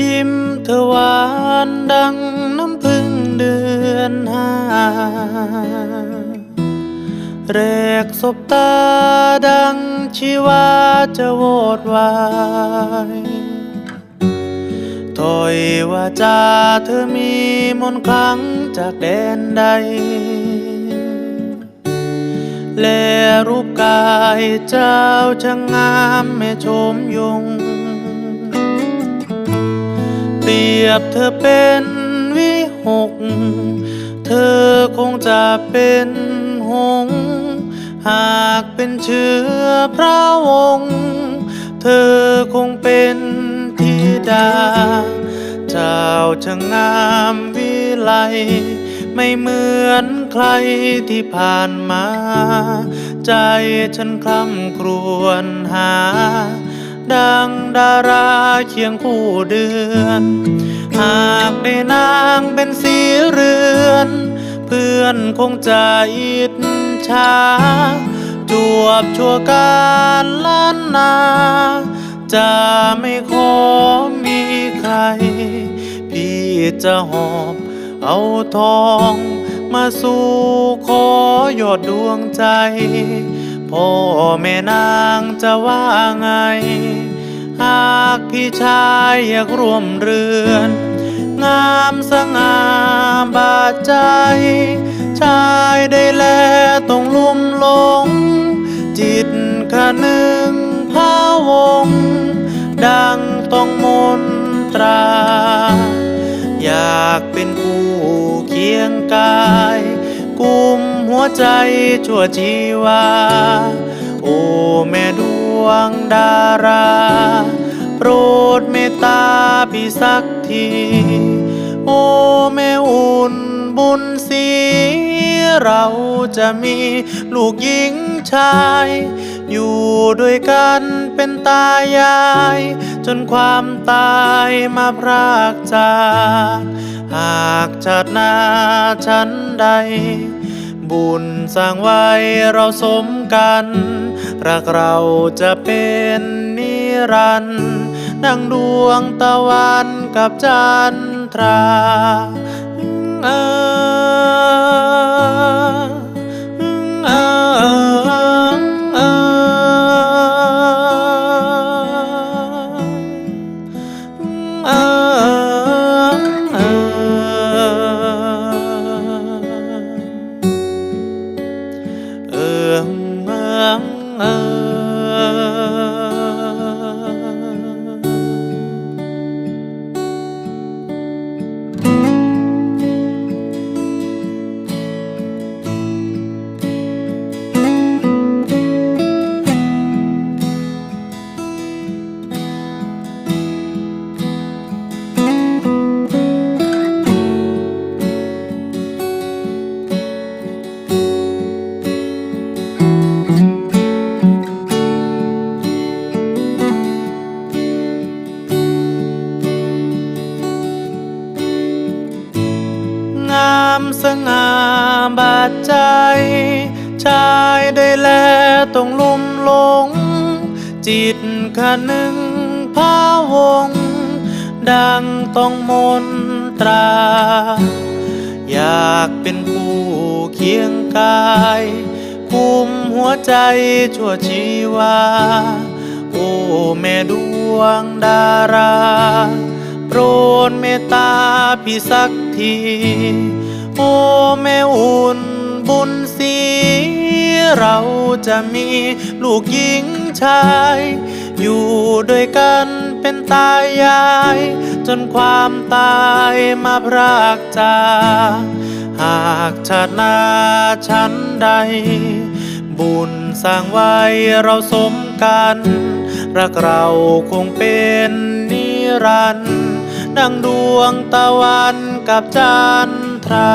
ยิ้มเธอหวานดังน้ำพึ่งเดือนห้าแรกสบตาดังชีวาจะโวดวายถอยว่าจาเธอมีมนครั้งจากแดนใด และรูปกายเจ้าช่างงามแม่ชมยง ยบเธอเป็นวิหก เธอคงจะเป็นหง หากเป็นเชื้อพระวงศ์เธอคงเป็นธิดา เจ้าช่างงามวิไลไม่เหมือนใครที่ผ่านมา ใจฉันคล่ำครวญหา ดังดาราเคียงคู่เดือน หากได้นางเป็นสีเรือน เพื่อนคงจะอิจฉาจวบชั่วการล้านนา จะไม่ขอมีใคร พี่จะหอบเอาทองมาสู่ขอยอดดวงใจ พ่อแม่นางจะว่าไง หากพี่ชายอยากร่วมเรือน งามสง่าบาดใจ ชายได้แลต้องลุ่มหลง จิตคะนึงพาวง ดังต้องมนตรา อยากเป็นผู้เคียงกาย กุมหัวใจชั่วชีวา โอ้แม่ดวงดารา โปรดเมตตาพี่สักที โอ้แม่อุ่นบุญสีเราจะมีลูกหญิงชาย อยู่ด้วยกันเป็นตายาย จนความตายมาพรากจากหากชาติหน้าฉันใด บุญสร้างไว้เราสมกัน รักเราจะเป็นนิรันดร์ดังดวงตะวันกับจันทร์ ตราเออเอ่อเใจ ชายได้แลต้องลุ่มหลง จิตคะนึงพาวง ดังต้องมนตรา อยากเป็นผู้เคียงกายกุมหัวใจชั่วชีวา โอ้แม่ดวงดารา โปรดเมตตาพี่สักที โอ้แม่อุ่น บุญสีเราจะมีลูกหญิงชาย อยู่ด้วยกันเป็นตายาย จนความตายมาพรากจากหากชาติหน้าฉันใด บุญสร้างไว้เราสมกัน รักเราคงเป็นนิรันดร์ดังดวงตะวันกับจันทร์ รา